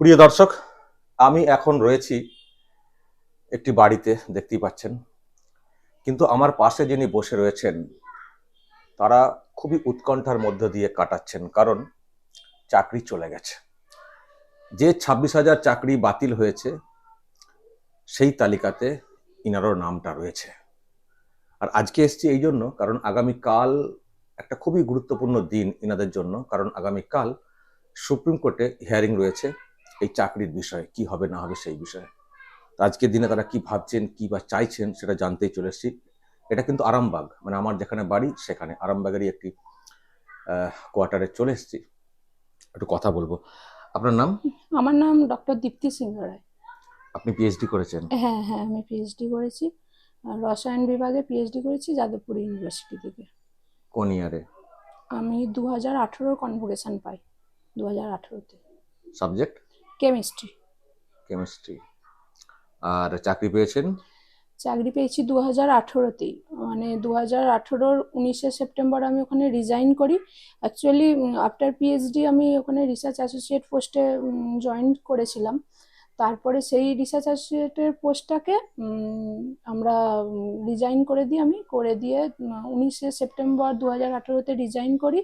প্রিয় দর্শক, আমি এখন রয়েছি একটি বাড়িতে, দেখতেই পাচ্ছেন। কিন্তু আমার পাশে যিনি বসে রয়েছেন, তারা খুবই উৎকণ্ঠার মধ্য দিয়ে কাটাচ্ছেন, কারণ চাকরি চলে গেছে। যে ছাব্বিশ হাজার চাকরি বাতিল হয়েছে, সেই তালিকাতে ইনারও নামটা রয়েছে। আর আজকে এসছি এই জন্য কারণ আগামীকাল একটা খুবই গুরুত্বপূর্ণ দিন ইনাদের জন্য, কারণ আগামীকাল সুপ্রিম কোর্টে হিয়ারিং রয়েছে। এই চাকরির বিষয়ে কি হবে না হবে সেই বিষয়ে। আজকের দিনে তারা কি ভাবছেন কি বা চাইছেন সেটা জানতেই চলে এসেছি। এটা কিন্তু আরামবাগ মানে আমার যেখানে বাড়ি সেখানে। আরামবাগেরই একটি কোয়ার্টারে চলে এসেছি। একটু কথা বলব। আপনার নাম? আমার নাম ডক্টর দীপ্তি সিংহ রায়। আপনি পিএইচডি করেছেন? হ্যাঁ হ্যাঁ আমি পিএইচডি করেছি। রসায়ন বিভাগে পিএইচডি করেছি যাদবপুর ইউনিভার্সিটি থেকে। কোন ইয়ারে? আমি দু হাজার আঠেরোর কনভোকেশন পাই দু হাজার আঠেরোতে। সাবজেক্ট? কেমিস্ট্রি। কেমিস্ট্রি। আর চাকরি পেয়েছেন? চাকরি পেয়েছি দু হাজার আঠেরোতেই। মানে দু হাজার আঠেরোর উনিশে সেপ্টেম্বর আমি ওখানে রিজাইন করি। অ্যাকচুয়ালি আফটার পিএইচডি আমি ওখানে রিসার্চ অ্যাসোসিয়েট পোস্টে জয়েন করেছিলাম। তারপরে সেই রিসার্চ অ্যাসোসিয়েটের পোস্টটাকে আমরা রিজাইন করে দিই আমি, করে দিয়ে উনিশে সেপ্টেম্বর দু হাজার আঠেরোতে রিজাইন করি।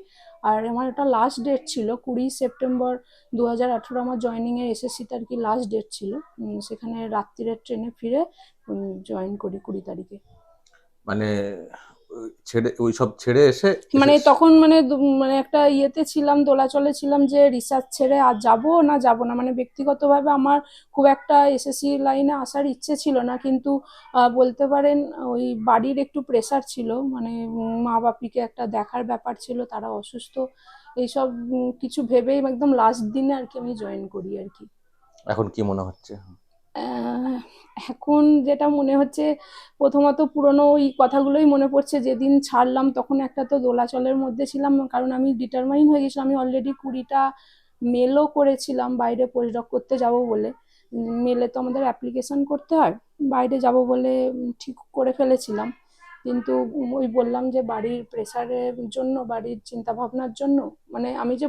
আর আমার একটা লাস্ট ডেট ছিল, কুড়ি সেপ্টেম্বর দু হাজার আঠেরো, আমার জয়নিংয়ের এসএসসিতে আর কি লাস্ট ডেট ছিল। সেখানে রাত্রিরের ট্রেনে ফিরে জয়েন করি কুড়ি তারিখে। মানে ছেড়ে ওই সব ছেড়ে এসে মানে তখন মানে মানে একটা ইয়েতে ছিলাম দোলাচলে ছিলাম যে রিসার্চ ছেড়ে আর যাব না যাব না। মানে ব্যক্তিগতভাবে আমার খুব একটা এসএসসি লাইনে আসার ইচ্ছে ছিল না কিন্তু বলতে পারেন ওই বাড়ির একটু প্রেসার ছিল। মানে মা বাপিকে একটা দেখার ব্যাপার ছিল তারা অসুস্থ। এইসব কিছু ভেবেই একদম লাস্ট দিনে আর কি আমি জয়েন করি আর কি। এখন কি মনে হচ্ছে? এখন যেটা মনে হচ্ছে, প্রথমত পুরনো ওই কথাগুলোই মনে পড়ছে। যেদিন ছাড়লাম তখন একটা তো দোলাচলের মধ্যে ছিলাম, কারণ আমি ডিটারমাইন হয়ে গেছিলাম, আমি অলরেডি কুড়িটা মেলও করেছিলাম, বাইরে পোস্টডক করতে যাব বলে। মেলে তো আমাদের অ্যাপ্লিকেশন করতে হয়, বাইরে যাব বলে ঠিক করে ফেলেছিলাম। কিন্তু ওই বললাম যে বাড়ির প্রেসারের জন্য, বাড়ির চিন্তা ভাবনার জন্য মানে আমি যে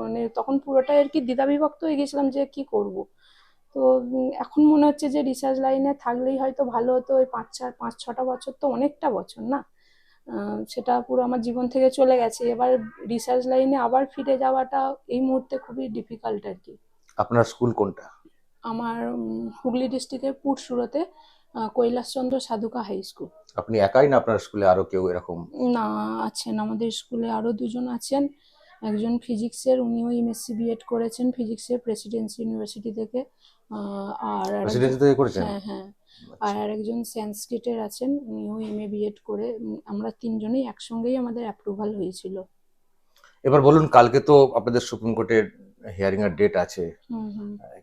মানে তখন পুরোটাই আর কি দ্বিধাবিভক্ত হয়ে গেছিলাম যে কি করব। তো এখন মনে হচ্ছে যে রিসার্চ লাইনে থাকলেই হয়তো ভালো হতো ওই পাঁচ চার পাঁচ ছটা বছর তো অনেকটা বছর না? সেটা পুরো আমার জীবন থেকে চলে গেছে। এবার রিসার্চ লাইনে আবার ফিরে যাওয়াটা এই মুহূর্তে খুবই ডিফিকাল্ট আর কি। আপনার স্কুল কোনটা? আমার হুগলি ডিস্ট্রিক্টের পুরসুরতে কৈলাসচন্দ্র সাধুকা হাই স্কুল আপনি একাই না আপনার স্কুলে আরও কেউ এরকম? না আছেন আমাদের স্কুলে আরও দুজন আছেন। একজন ফিজিক্সের উনিও এমএসসি বিএড করেছেন ফিজিক্সের প্রেসিডেন্সি ইউনিভার্সিটি থেকে। আর করেছেন? হ্যাঁ হ্যাঁ। আর আরেকজন সংস্কৃতের আছেন উনিও এমএ বিএড করে আমরা তিনজনেই একসঙ্গেই আমাদের অ্যাপ্রুভাল হয়েছিল। এবার বলুন কালকে তো আপনাদের সুপ্রিম কোর্টের হিয়ারিং এর ডেট আছে।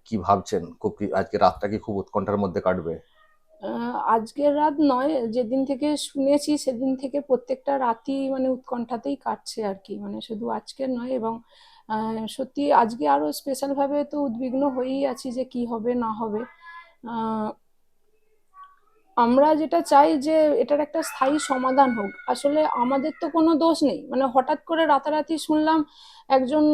কি ভাবছেন? খুব কি আজকে রাতটা কি খুব উৎকণ্ঠার মধ্যে কাটবে? আজকের রাত নয় যেদিন থেকে শুনেছি সেদিন থেকে প্রত্যেকটা রাতই মানে উৎকণ্ঠাতেই কাটছে আর কি। মানে শুধু আজকের নয় এবং সত্যি আজকে আরও স্পেশাল ভাবে তো উদ্বিগ্ন হয়েই আছি যে কি হবে, না হবে। আমরা যেটা চাই যে এটার একটা স্থায়ী সমাধান হোক। আসলে আমাদের তো কোনো দোষ নেই। মানে হঠাৎ করে রাতারাতি শুনলাম একজন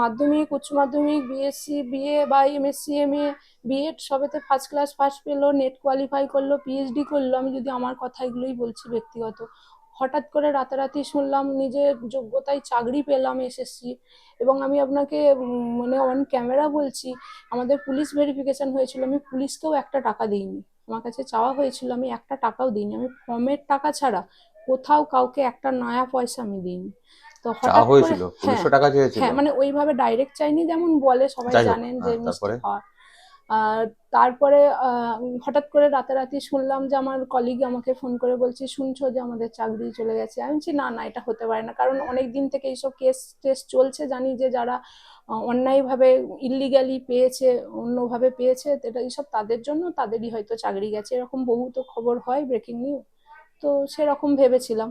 মাধ্যমিক, উচ্চ মাধ্যমিক বিএসসি বিএ বা এমএসসি এমএ বিএড সবেতে ফার্স্ট ক্লাস ফার্স্ট পেল নেট কোয়ালিফাই করল পিএইচডি করল। আমি যদি আমার কথা এগুলোই বলছি ব্যক্তিগত। হঠাৎ করে রাতারাতি শুনলাম নিজের যোগ্যতায় চাকরি পেলাম এসএসসি এবং আমি আপনাকে মানে অন ক্যামেরা বলছি আমাদের পুলিশ ভেরিফিকেশন হয়েছিল আমি পুলিশকেও একটা টাকা দিইনি। আমার কাছে চাওয়া হয়েছিল আমি একটা টাকাও দিইনি। আমি ফর্মের টাকা ছাড়া কোথাও কাউকে একটা নয়া পয়সা আমি দিইনি। তো হঠাৎ হয়েছিল হ্যাঁ টাকা চেয়েছিল। হ্যাঁ মানে ওইভাবে ডাইরেক্ট চাইনি যেমন বলে সবাই জানেন যে হ্যাঁ, মিষ্টি খাওয়া আর তারপরে হঠাৎ করে রাতারাতি শুনলাম যে আমার কলিগ আমাকে ফোন করে বলছে, শুনছো যে আমাদের চাকরি চলে গেছে? আমি বলছি, না না, এটা হতে পারে না। কারণ অনেক দিন থেকে এইসব কেস টেস চলছে, জানি যে যারা অন্যায়ভাবে ইলিগালি পেয়েছে, অন্যভাবে পেয়েছে, এটা এইসব তাদের জন্য, তাদেরই হয়তো চাকরি গেছে। এরকম বহু তো খবর হয় ব্রেকিং নিউজ তো সেরকম ভেবেছিলাম।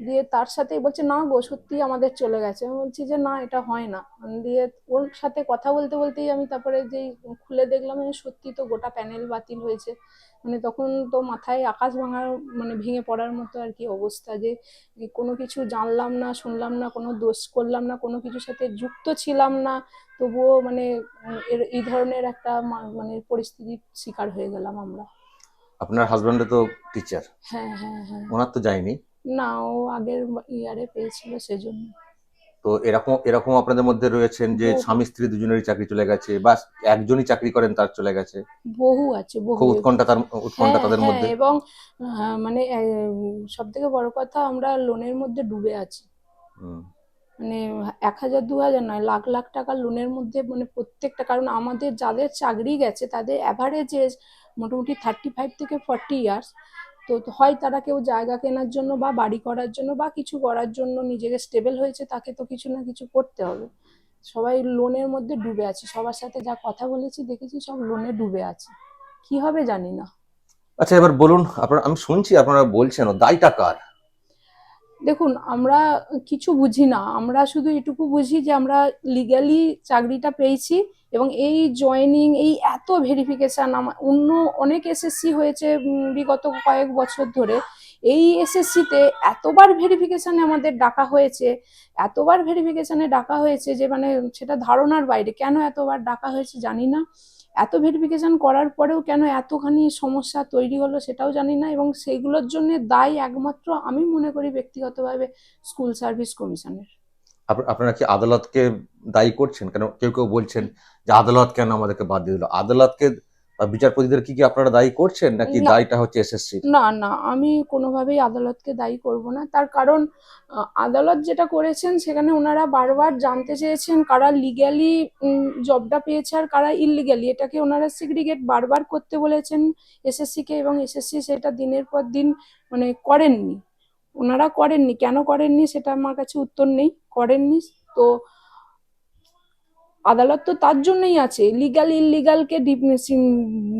দিয়ে তার সাথে বলছে না গো সত্যি আমাদের চলে গেছে। আমি বলছি যে না এটা হয় না। দিয়ে ওর সাথে কথা বলতে বলতেই আমি তারপরে যেই খুলে দেখলাম সত্যি তো গোটা প্যানেল বাতিল হয়েছে। মানে তখন তো মাথায় আকাশ ভাঙার মানে ভেঙে পড়ার মতো আর কি অবস্থা যে কোনো কিছু জানলাম না শুনলাম না কোনো দোষ করলাম না কোনো কিছুর সাথে যুক্ত ছিলাম না তবুও মানে এই ধরনের একটা মানে পরিস্থিতির শিকার হয়ে গেলাম আমরা। আপনার হাজব্যান্ডে তো টিচার হ্যাঁ হ্যাঁ হ্যাঁ। ওনার তো যায়নি। না ও আগের ইয়ারে পেয়েছিল সেজন্য। তো এরকম এরকম আপনাদের মধ্যে রয়েছেন যে স্বামী স্ত্রী দুজনেরই চাকরি চলে গেছে বা একজনই চাকরি করেন তার চলে গেছে? বহু আছে বহু। খুব উৎকণ্ঠা তার উৎকণ্ঠা হ্যাঁ, তাদের হ্যাঁ, মধ্যে? এবং মানে সব থেকে বড় কথা আমরা লোনের মধ্যে ডুবে আছি। মানে এক হাজার দু হাজার নয় লাখ লাখ টাকা লোনের মধ্যে মানে প্রত্যেকটা কারণ আমাদের যাদের চাকরি গেছে তাদের অ্যাভারেজ এজ মোটামুটি থার্টি ফাইভ থেকে ফর্টি ইয়ার্স তো হয় তারা কেউ জায়গা কেনার জন্য বা বাড়ি করার জন্য বা কিছু করার জন্য নিজেকে স্টেবল হয়েছে, তাকে তো কিছু না কিছু করতে হবে। সবাই লোনের মধ্যে ডুবে আছে। সবার সাথে যা কথা বলেছি, দেখেছি সব লোনে ডুবে আছে। কি হবে জানি না। আচ্ছা এবার বলুন, আপনারা, আমি শুনছি আপনারা বলছেন দায়টা কার? দেখুন, আমরা কিছু বুঝি না। আমরা শুধু এটুকু বুঝি যে আমরা লিগ্যালি চাকরিটা পেয়েছি এবং এই জয়েনিং এই এত ভেরিফিকেশান আমার অন্য অনেক এসএসসি হয়েছে বিগত কয়েক বছর ধরে। এই এসএসসিতে এতবার ভেরিফিকেশানে আমাদের ডাকা হয়েছে, এতবার ভেরিফিকেশানে ডাকা হয়েছে যে মানে সেটা ধারণার বাইরে। কেন এতবার ডাকা হয়েছে জানি না। এত ভেরিফিকেশন করার পরেও কেন এতখানি সমস্যা তৈরি হলো সেটাও জানি না এবং সেইগুলোর জন্য দায় একমাত্র আমি মনে করি ব্যক্তিগতভাবে স্কুল সার্ভিস কমিশনের আপ- আপনারা কি আদালতকে দায়ী করছেন? কেন কেউ কেউ বলছেন যে আদালত কেন আমাদেরকে বাদ দিয়ে দিল? আদালতকে বিচারপতিদের কি কি আপনারা দায়ী করছেন নাকি। দায়টা হচ্ছে এসএসসি না না আমি কোনোভাবেই আদালতকে দায়ী করব না। তার কারণ আদালত যেটা করেছেন সেখানে ওনারা বারবার জানতে চেয়েছেন কারা লিগ্যালি জবটা পেয়েছে আর কারা ইললিগ্যালি এটাকে ওনারা সিগ্রিগেট বারবার করতে বলেছেন এসএসসি কে এবং এসএসসি সেটা দিনের পর দিন মানে করেননি। ওনারা করেননি। কেন করেননি সেটা আমার কাছে উত্তর নেই। করেননি। তো আদালত তো তার জন্যই আছে। লিগাল ইললিগালকে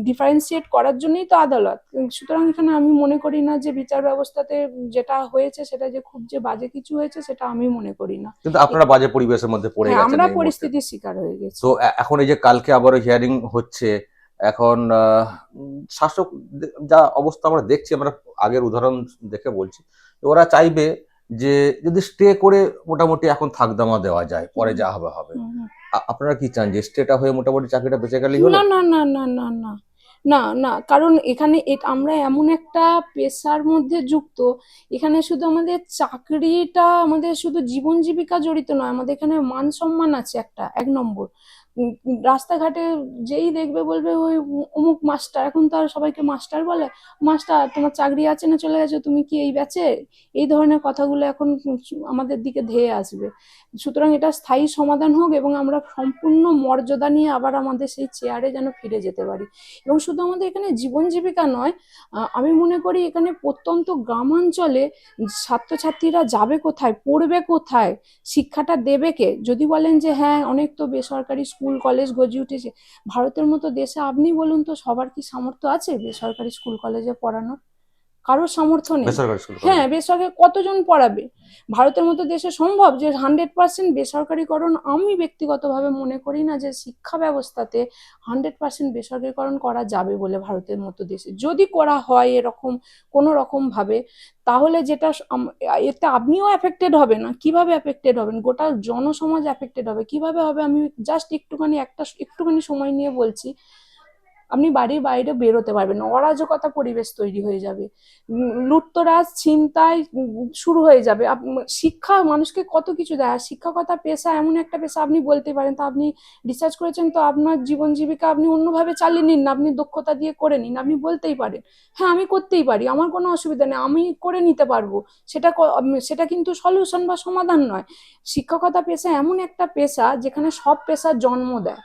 ডিফারেন্সিয়েট করার জন্যই তো আদালত। সুতরাং এখানে আমি মনে করি না যে বিচার ব্যবস্থাতে যেটা হয়েছে সেটা যে খুব যে বাজে কিছু হয়েছে সেটা আমি মনে করি না। কিন্তু আপনারা বাজে পরিবেশের মধ্যে পড়ে হ্যাঁ, গেছেন আমরা পরিস্থিতির শিকার হয়ে গেছি। তো এখন এই যে কালকে আবারও হিয়ারিং হচ্ছে এখন শাসক যা অবস্থা আমরা দেখছি আমরা আগের উদাহরণ দেখে বলছি ওরা চাইবে যে যদি স্টে করে মোটামুটি এখন থাকদামা দেওয়া যায় পরে যা হবে হবে। আপনারা কি চান যে স্টেটা হয়ে মোটামুটি চাকরিটা বেঁচে গেলেই হলো? না না না না না না না না, কারণ এখানে আমরা এমন একটা পেশার মধ্যে যুক্ত, এখানে শুধু আমাদের চাকরিটা আমাদের শুধু জীবন জীবিকা জড়িত নয়, আমাদের এখানে মান সম্মান আছে একটা, এক নম্বর। রাস্তাঘাটে যেই দেখবে বলবে ওই অমুক মাস্টার, এখন তো আর সবাইকে মাস্টার বলে। মাস্টার, তোমার চাকরি আছে না চলে গেছে? তুমি কি এই ব্যাচে? এই ধরনের কথাগুলো এখন আমাদের দিকে ধেয়ে আসবে। সুতরাং এটা স্থায়ী সমাধান হোক এবং আমরা সম্পূর্ণ মর্যাদা নিয়ে আবার আমাদের সেই চেয়ারে যেন ফিরে যেতে পারি। এবং শুধু আমাদের এখানে জীবন জীবিকা নয় আমি মনে করি এখানে প্রত্যন্ত গ্রামাঞ্চলে ছাত্রছাত্রীরা যাবে কোথায়, পড়বে কোথায়, শিক্ষাটা দেবে কে? যদি বলেন যে হ্যাঁ অনেক তো বেসরকারি স্কুল, কলেজ গজি উঠেছে। ভারতের মতো দেশে আপনি বলুন তো সবার কি সামর্থ্য আছে বেসরকারি স্কুল, কলেজে পড়ানোর? কারোর সামর্থ্য নেই। হ্যাঁ বেসরকারি কতজন পড়াবে? ভারতের মতো দেশে সম্ভব যে হান্ড্রেড পার্সেন্ট বেসরকারিকরণ আমি ব্যক্তিগতভাবে মনে করি না যে শিক্ষা ব্যবস্থাতে হান্ড্রেড পার্সেন্ট বেসরকারিকরণ করা যাবে বলে ভারতের মতো দেশে। যদি করা হয় এরকম কোনো রকম ভাবে তাহলে যেটা এতে আপনিও অ্যাফেক্টেড হবেন না। কীভাবে অ্যাফেক্টেড হবেন? গোটা জনসমাজ অ্যাফেক্টেড হবে। কীভাবে হবে? আমি জাস্ট একটুখানি একটা একটুখানি সময় নিয়ে বলছি। আপনি বাড়ির বাইরে বেরোতে পারবেন, অরাজকতা পরিবেশ তৈরি হয়ে যাবে। লুটতরাজ ছিনতাই শুরু হয়ে যাবে। শিক্ষা মানুষকে কত কিছু দেয়, আর শিক্ষকতা পেশা এমন একটা পেশা আপনি বলতে পারেন, তা আপনি রিসার্চ করেছেন, তো আপনার জীবন জীবিকা আপনি অন্যভাবে চালিয়ে নিন না, আপনি দক্ষতা দিয়ে করে নিন, আপনি বলতেই পারেন হ্যাঁ আমি করতেই পারি, আমার কোনো অসুবিধা নেই, আমি করে নিতে পারব। সেটা সেটা কিন্তু সলিউশন বা সমাধান নয়। শিক্ষকতা পেশা এমন একটা পেশা যেখানে সব পেশার জন্ম দেয়।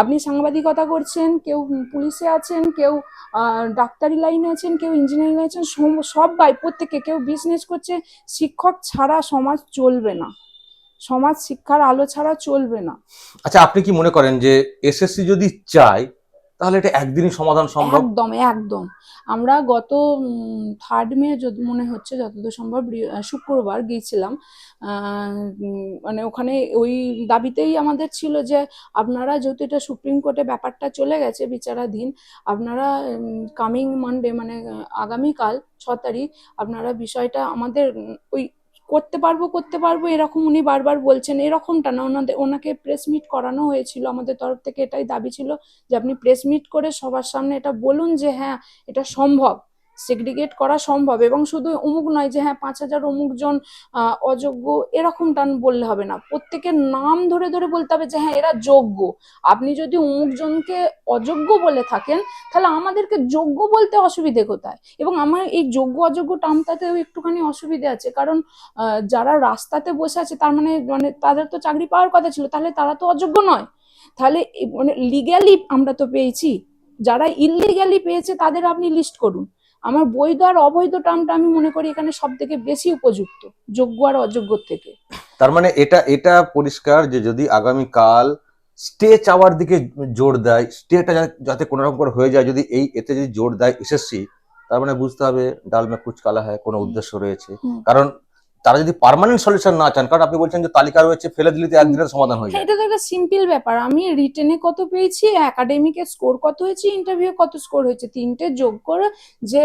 আপনি সাংবাদিকতা করছেন, কেউ পুলিশে আছেন, কেউ ডাক্তারি লাইনে আছেন, কেউ ইঞ্জিনিয়ারিং আছেন সব বাই, প্রত্যেকে কেউ বিজনেস করছে, শিক্ষক ছাড়া সমাজ চলবে না। সমাজ শিক্ষার আলো ছাড়া চলবে না। আচ্ছা আপনি কি মনে করেন যে এসএসসি যদি চায় তাহলে এটা একদিনই সমাধান সম্ভব? একদম একদম। আমরা গত থার্ড মে মনে হচ্ছে যতদূর সম্ভব শুক্রবার গিয়েছিলাম। মানে ওখানে ওই দাবিতেই আমাদের ছিল যে আপনারা যেহেতু এটা সুপ্রিম কোর্টে ব্যাপারটা চলে গেছে বিচারাধীন, আপনারা কামিং মানডে মানে আগামীকাল ছ তারিখ আপনারা বিষয়টা আমাদের ওই করতে পারব করতে পারব, এরকম উনি বারবার বলছেন। এরকমটা না ওনাদের ওনাকে প্রেস মিট করানো হয়েছিল। আমাদের তরফ থেকে এটাই দাবি ছিল যে, আপনি প্রেস মিট করে সবার সামনে এটা বলুন যে হ্যাঁ এটা সম্ভব। সেগ্রিগেট করা সম্ভব এবং শুধু অমুক নয় যে হ্যাঁ পাঁচ হাজার অমুক জন অযোগ্য এরকমটা বললে হবে না। প্রত্যেকের নাম ধরে ধরে বলতে হবে যে হ্যাঁ এরা যোগ্য। আপনি যদি অমুক জনকে অযোগ্য বলে থাকেন, তাহলে আমাদেরকে যোগ্য বলতে অসুবিধে কোথায়? এবং আমার এই যোগ্য, অযোগ্য টার্মটাতেও একটুখানি অসুবিধে আছে। কারণ যারা রাস্তাতে বসে আছে, তার মানে মানে তাদের তো চাকরি পাওয়ার কথা ছিল, তাহলে তারা তো অযোগ্য নয়। তাহলে মানে লিগ্যালি আমরা তো পেয়েছি। যারা ইললিগ্যালি পেয়েছে, তাদের আপনি লিস্ট করুন। আমার বৈধ আর অবৈধ টার্মটা আমি মনে করি এখানে সব থেকে বেশি উপযুক্ত যোগ্য আর অযোগ্য থেকে। তার মানে এটা এটা পরিষ্কার যে যদি আগামীকাল স্টে চাওয়ার দিকে জোর দেয় স্টেটা যাতে কোনো রকম করে হয়ে যায় যদি এই এতে যদি জোর দেয় এসএসসি তার মানে বুঝতে হবে ডালমে কুচ কালা হয় কোনো উদ্দেশ্য রয়েছে। কারণ তারা যদি পার্মানেন্ট সলিউশন না চান কারণ আপনি বলছেন যে তালিকা রয়েছে ফেলে দিলে তো একদিনের সমাধান হয়ে যায়। এটা তো একটা সিম্পল ব্যাপার। আমি রিটেনে কত পেয়েছি একাডেমিকে স্কোর কত হয়েছে ইন্টারভিউ কত স্কোর হয়েছে? তিনটে যোগ করে যে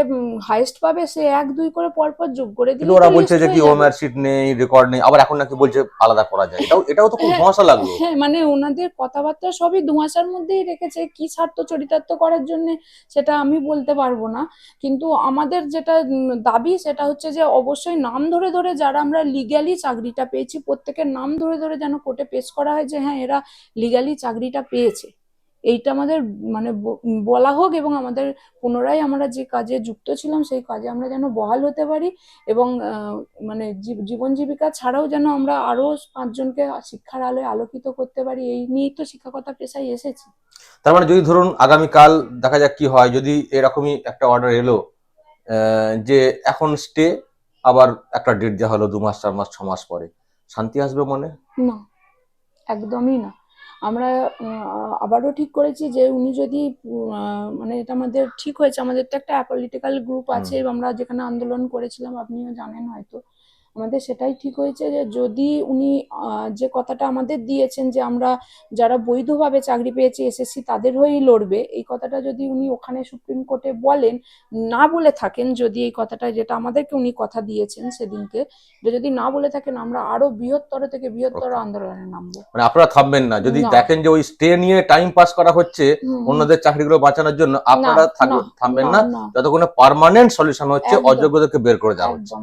হাইয়েস্ট পাবে সে এক দুই করে পর পর যোগ করে দিলে ওরা বলছে যে কি ওমার শিট নেই রেকর্ড নেই আবার এখন নাকি বলছে আলাদা করা যায়। এটাও এটাও তো খুব হ্যাঁ, ধোঁয়াশা লাগল। হ্যাঁ মানে ওনাদের কথাবার্তা সবই ধোঁয়াশার মধ্যেই রেখেছে কি স্বার্থ চরিতার্থ করার জন্য সেটা আমি বলতে পারব না। কিন্তু আমাদের যেটা দাবি সেটা হচ্ছে যে অবশ্যই নাম ধরে ধরে যারা আমরা লিগ্যালি চাকরিটা পেয়েছি, প্রত্যেকের নাম ধরে ধরে যেন কোর্টে পেশ করা হয় যে হ্যাঁ এরা লিগ্যালি চাকরিটা পেয়েছে। এইটা আমাদের মানে বলা হোক এবং আমাদের পুনরায় আমরা যে কাজে যুক্ত ছিলাম, সেই কাজে আমরা যেন বহাল হতে পারি এবং মানে জীব- জীবন জীবিকা ছাড়াও যেন আমরা আরও পাঁচজনকে শিক্ষার আলোয় আলোকিত করতে পারি, এই নিয়েই তো শিক্ষকতা পেশায় এসেছি। তার মানে যদি ধরুন আগামীকাল দেখা যাক কি হয়, যদি এরকমই একটা অর্ডার এলো যে এখন স্টে আবার একটা ডেট দেওয়া হলো দু মাস চার মাস ছ মাস পরে। শান্তি আসবে মনে? না একদমই না। আমরা আবারও ঠিক করেছি যে উনি যদি মানে এটা আমাদের ঠিক হয়েছে। আমাদের তো একটা পলিটিক্যাল গ্রুপ আছে। আমরা যেখানে আন্দোলন করেছিলাম আপনিও জানেন হয়তো। আমাদের সেটাই ঠিক হয়েছে যে যদি উনি যে কথাটা আমাদের দিয়েছেন যে আমরা যারা বৈধভাবে চাকরি পেয়েছি এসএসসি তাদের হয়েই লড়বে এই কথাটা যদি উনি ওখানে সুপ্রিম কোর্টে বলেন না বলে থাকেন যদি এই কথাটা যেটা আমাদেরকে উনি কথা দিয়েছেন সেদিনকে এটা যদি না বলে থাকেন আমরা আরও বৃহত্তর থেকে বৃহত্তর আন্দোলনে নামবো। মানে আপনারা থামবেন না। যদি দেখেন যে ওই স্টে নিয়ে টাইম পাস করা হচ্ছে। অন্যদের চাকরিগুলো বাঁচানোর জন্য আপনারা থামবেন না। যতক্ষণে পার্মানেন্ট সলিউশন হচ্ছে অযোগ্যদেরকে বের করে দেওয়া হচ্ছে।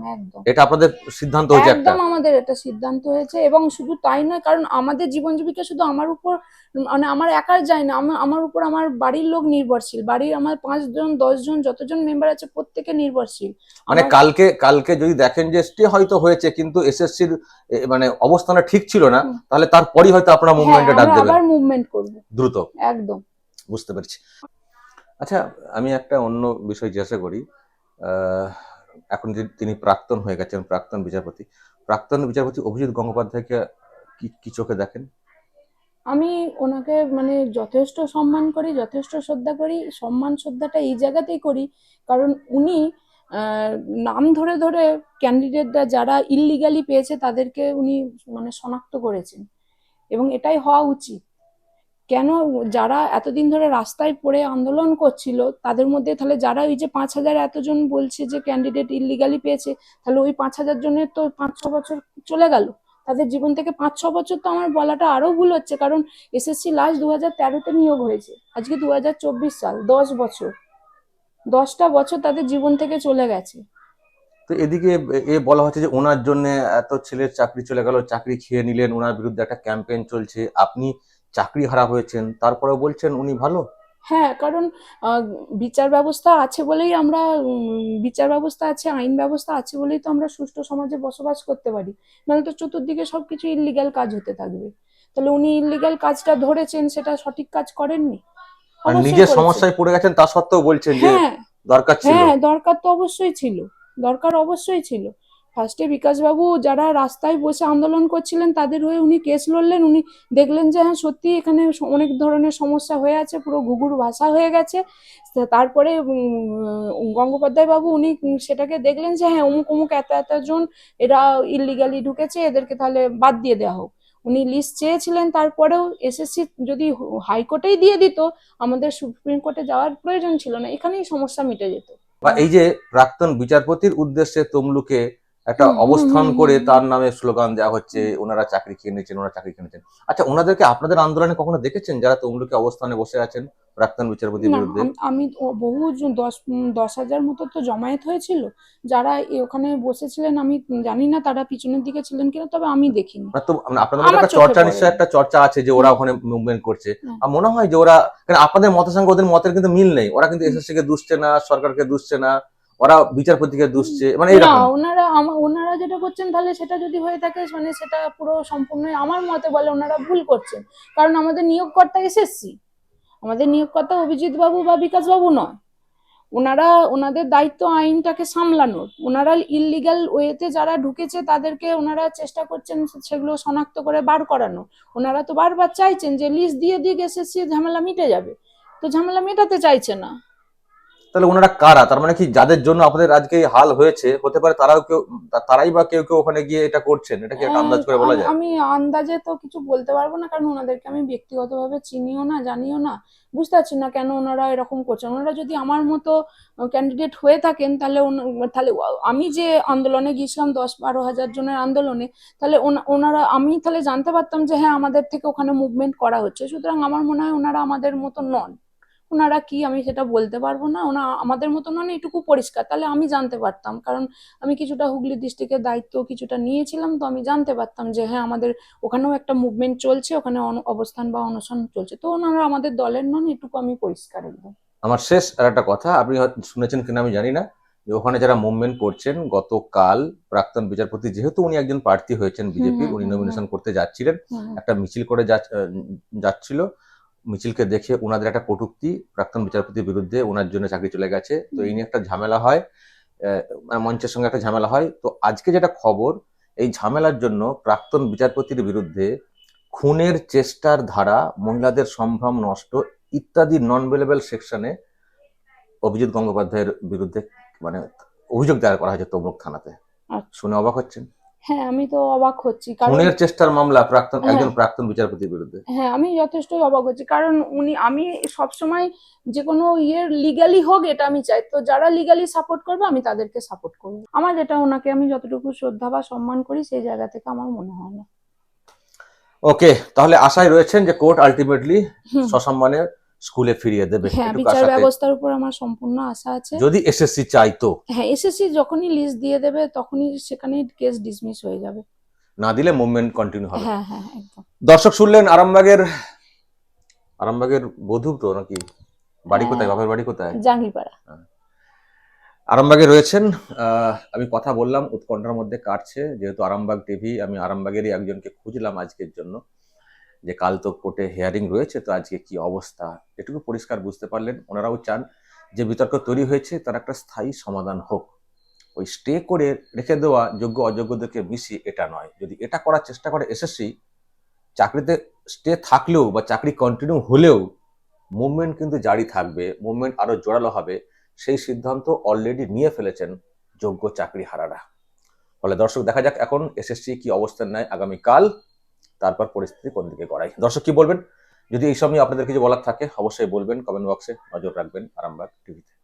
এটা আপনাদের সিদ্ধান্ত একটা। একদম আমাদের এটা সিদ্ধান্ত হয়েছে এবং শুধু তাই নয় কারণ আমাদের জীবন জীবিকা শুধু আমার উপর মানে আমার একার যায় না আমার আমার উপর আমার বাড়ির লোক নির্ভরশীল। বাড়ির আমার পাঁচজন দশজন যতজন মেম্বার আছে প্রত্যেকে নির্ভরশীল। মানে কালকে কালকে যদি দেখেন যে স্টে হয়তো হয়েছে কিন্তু এসএসসির মানে অবস্থানটা ঠিক ছিল না তাহলে তারপরই হয়তো আপনারা হ্যাঁ মুভমেন্টে ডাক দেবেন। আবার মুভমেন্ট করব। দ্রুত। একদম। বুঝতে পেরেছি। আচ্ছা আমি একটা অন্য বিষয় জিজ্ঞাসা করি। আহ, এখন তিনি প্রাক্তন হয়ে গেছেন, প্রাক্তন বিচারপতি প্রাক্তন বিচারপতি অভিজিৎ গঙ্গোপাধ্যায়কে কি কি চোখে দেখেন? আমি ওনাকে মানে যথেষ্ট সম্মান করি, যথেষ্ট শ্রদ্ধা করি, সম্মান শ্রদ্ধাটা এই জায়গাতেই করি, কারণ উনি নাম ধরে ধরে ক্যান্ডিডেটরা যারা ইললিগালি পেয়েছে তাদেরকে উনি মানে শনাক্ত করেছেন। এবং এটাই হওয়া উচিত। কেন যারা এতদিন ধরে রাস্তায় পড়ে আন্দোলন করছিল, তাদের মধ্যে তাহলে যারা ওই যে পাঁচ হাজার এতজন বলছে যে ক্যান্ডিডেট ইললিগালি পেয়েছে, তাহলে ওই পাঁচ হাজার জনের তো পাঁচ ছ বছর চলে গেল। তাদের জীবন থেকে পাঁচ ছ বছর তো আমার বলাটা আরও ভুল হচ্ছে, কারণ এসএসসি লাস্ট দু হাজার তেরোতে নিয়োগ হয়েছে, আজকে দু হাজার চব্বিশ সাল, দশ বছর। দশটা বছর তাদের জীবন থেকে চলে গেছে। তো এদিকে এ বলা হচ্ছে যে ওনার জন্য এত ছেলের চাকরি চলে গেল, চাকরি খেয়ে নিলেন, ওনার বিরুদ্ধে একটা ক্যাম্পেইন চলছে। আপনি চাকরি হারা হয়েছেন তারপরে বলছেন উনি ভালো? হ্যাঁ কারণ বিচার ব্যবস্থা আছে বলেই আমরা বিচার ব্যবস্থা আছে আইন ব্যবস্থা আছে বলেই তো আমরা সুষ্ঠু সমাজে বসবাস করতে পারি। নাহলে তো চতুর্দিকে সবকিছু ইলিগাল কাজ হতে থাকবে। তাহলে উনি ইলিগাল কাজটা ধরেছেন সেটা সঠিক কাজ করেননি? আর নিজের সমস্যায় পড়ে গেছেন তা সত্ত্বেও বলছেন যে হ্যাঁ। দরকার ছিল। হ্যাঁ দরকার তো অবশ্যই ছিল। দরকার অবশ্যই ছিল। ফার্স্টে বিকাশবাবু যারা রাস্তায় বসে আন্দোলন করছিলেন, তাদের হয়ে উনি কেস লড়লেন। উনি দেখলেন যে হ্যাঁ সত্যি এখানে অনেক ধরনের সমস্যা হয়ে আছে, পুরো ঘুঘুর ভাষা হয়ে গেছে। তারপরে গঙ্গোপাধ্যায় বাবু উনি সেটাকে দেখলেন যে হ্যাঁ অমুক অমুক এত এত জন এরা ইলিগালি ঢুকেছে, এদেরকে তাহলে বাদ দিয়ে দেওয়া হোক। উনি লিস্ট চেয়েছিলেন, তারপরেও এসএসসি যদি হাইকোর্টেই দিয়ে দিত, আমাদের সুপ্রিম কোর্টে যাওয়ার প্রয়োজন ছিল না, এখানেই সমস্যা মিটে যেত। বা এই যে প্রাক্তন বিচারপতির উদ্দেশ্যে তমলুকে একটা অবস্থান করে তার নামে স্লোগান দেওয়া হচ্ছে ওনারা চাকরি খেয়ে নিয়েছেন ওনারা চাকরি খেয়ে নিয়েছেন। আচ্ছা ওনাদেরকে আপনাদের আন্দোলনে কখনো দেখেছেন যারা তমলুকে অবস্থানে বসে আছেন প্রাক্তন বিচারপতির না বিরুদ্ধে? আমি বহু দশ দশ হাজার মতো তো জমায়েত হয়েছিল। যারা ওখানে বসেছিলেন আমি জানি না তারা পিছনের দিকে ছিলেন কিনা তবে আমি দেখিনি। তো মানে আপনাদের একটা চর্চা পড়েনি। নিশ্চয়ই একটা চর্চা আছে যে ওরা ওখানে মুভমেন্ট করছে। আর মনে হয় যে ওরা আপনাদের মতের সঙ্গে ওদের মতের কিন্তু মিল নেই। ওরা কিন্তু এসএসসি কে দুষছে না সরকারকে দুষছে না। ওরা বিচারপতিকে দুষছে মানে না ওনারা ওনারা যেটা করছেন তাহলে সেটা যদি হয়ে থাকে মানে সেটা পুরো সম্পূর্ণ আমার মতে বলে ওনারা ভুল করছেন। কারণ আমাদের নিয়োগকর্তা এসএসসি। আমাদের নিয়োগকর্তা অভিজিৎ বাবু বা বিকাশ বাবু নয়। ওনারা ওনাদের দায়িত্ব আইনটাকে সামলানোর। ওনারা ইললিগাল ওয়েতে যারা ঢুকেছে তাদেরকে ওনারা চেষ্টা করছেন সেগুলো শনাক্ত করে বার করানো ওনারা তো বারবার চাইছেন যে লিস্ট দিয়ে দিক এসএসসি ঝামেলা মিটে যাবে। তো ঝামেলা মেটাতে চাইছে না। তাহলে ওনারা কারা? তার মানে কি যাদের জন্য আপনাদের আজকে এই হাল হয়েছে হতে পারে তারাও কেউ তারাই বা কেউ কেউ ওখানে গিয়ে এটা করছেন? এটা কি একটা আন্দাজ করে বলা যায়? আমি আন্দাজে তো কিছু বলতে পারব না কারণ ওনাদেরকে আমি ব্যক্তিগতভাবে চিনিও না জানিও না বুঝতে পারছি না কেন ওনারা এরকম করছেন। ওনারা যদি আমার মতো ক্যান্ডিডেট হয়ে থাকেন তাহলে তাহলে আমি যে আন্দোলনে গিয়েছিলাম দশ বারো হাজার জনের আন্দোলনে তাহলে ওনা- ওনারা আমি তাহলে জানতে পারতাম যে হ্যাঁ আমাদের থেকে ওখানে মুভমেন্ট করা হচ্ছে। সুতরাং আমার মনে হয় ওনারা আমাদের মতো নন। ওনারা কি আমি সেটা বলতে পারব না? ওনা আমাদের মতো নন এটুকু পরিষ্কার। তাহলে আমি জানতে পারতাম। কারণ আমি কিছুটা হুগলি ডিস্ট্রিক্টের দায়িত্ব কিছুটা নিয়েছিলাম। তো আমি জানতে পারতাম যে হ্যাঁ আমাদের ওখানেও একটা মুভমেন্ট চলছে ওখানে অন- অবস্থান বা অনশন চলছে। তো ওনারা আমাদের দলের নন এটুকু আমি পরিষ্কার একদম। আমার শেষ আর একটা কথা। আপনি শুনেছেন কিনা আমি জানি না। যে ওখানে যারা মুভমেন্ট করছেন গতকাল প্রাক্তন বিচারপতি যেহেতু উনি একজন প্রার্থী হয়েছেন বিজেপি উনি নমিনেশন করতে যাচ্ছিলেন। একটা মিছিল করে যাচ্ছিল। মিছিলকে দেখে ওনাদের একটা কটুক্তি প্রাক্তন বিচারপতির বিরুদ্ধে ওনার জন্য চাকরি চলে গেছে। তো এই নিয়ে একটা ঝামেলা হয় মানে মঞ্চের সঙ্গে একটা ঝামেলা হয়। তো আজকে যেটা খবর এই ঝামেলার জন্য প্রাক্তন বিচারপতির বিরুদ্ধে খুনের চেষ্টার ধারা মহিলাদের সম্ভ্রম নষ্ট ইত্যাদি নন বেলেবল সেকশনে অভিজিৎ গঙ্গোপাধ্যায়ের বিরুদ্ধে মানে অভিযোগ দায়ের করা হয়েছে তমলুক থানাতে। আচ্ছা। শুনে অবাক হচ্ছেন। হ্যাঁ আমি তো অবাক হচ্ছি কারণ খুনের চেষ্টার মামলা প্রাক্তন হ্যাঁ। একজন প্রাক্তন বিচারপতির বিরুদ্ধে হ্যাঁ আমি যথেষ্টই অবাক হচ্ছি কারণ উনি আমি সবসময় যে কোনো ইয়ের লিগালি হোক এটা আমি চাই তো যারা লিগালি সাপোর্ট করবে আমি তাদেরকে সাপোর্ট করব আমার যেটা ওনাকে আমি যতটুকু শ্রদ্ধা বা সম্মান করি সেই জায়গা থেকে আমার মনে হয় না ওকে তাহলে আশায় রয়েছেন যে কোর্ট আলটিমেটলি হুম। স্কুলে ফিরিয়ে দেবে হ্যাঁ বিচার ব্যবস্থার উপর আমার সম্পূর্ণ আশা আছে। যদি এসএসসি চাইতো। হ্যাঁ এসএসসি যখনই লিস্ট দিয়ে দেবে তখনই সেখানে কেস ডিসমিস হয়ে যাবে। না দিলে মুভমেন্ট কন্টিনিউ হবে। হ্যাঁ হ্যাঁ একদম। দর্শক শুনলেন আরামবাগের আরামবাগের বধূ তো নাকি? বাড়ি কোথায়? হ্যাঁ। বাপের বাড়ি কোথায়? জাঙ্গিপাড়া। আরামবাগে রয়েছেন আহ, আমি কথা বললাম উৎকণ্ঠার মধ্যে কাটছে। যেহেতু আরামবাগ টিভি আমি আরামবাগেরই একজনকে খুঁজলাম আজকের জন্য। যে কাল তো কোর্টে হেয়ারিং রয়েছে, তো আজকে কি অবস্থা? এটুকু পরিষ্কার বুঝতে পারলেন। ওনারাও চান যে বিতর্ক তৈরি হয়েছে, তার একটা স্থায়ী সমাধান হোক। ওই স্টে করে রেখে দেওয়া যোগ্য অযোগ্যদেরকে মিশিয়ে এটা নয়। যদি এটা করার চেষ্টা করে এসএসসি চাকরিতে স্টে থাকলেও বা চাকরি কন্টিনিউ হলেও মুভমেন্ট কিন্তু জারি থাকবে মুভমেন্ট আরও জোরালো হবে, সেই সিদ্ধান্ত অলরেডি নিয়ে ফেলেছেন যোগ্য চাকরি হারারা ফলে দর্শক দেখা যাক এখন এসএসসি কি অবস্থান নেয় আগামীকাল। তারপর পরিস্থিতি কোন দিকে গড়াই। দর্শক কি বলবেন? যদি এইসব নিয়ে আপনাদের কিছু বলার থাকে, অবশ্যই বলবেন কমেন্ট বক্সে নজর রাখবেন আরামবাগ টিভিতে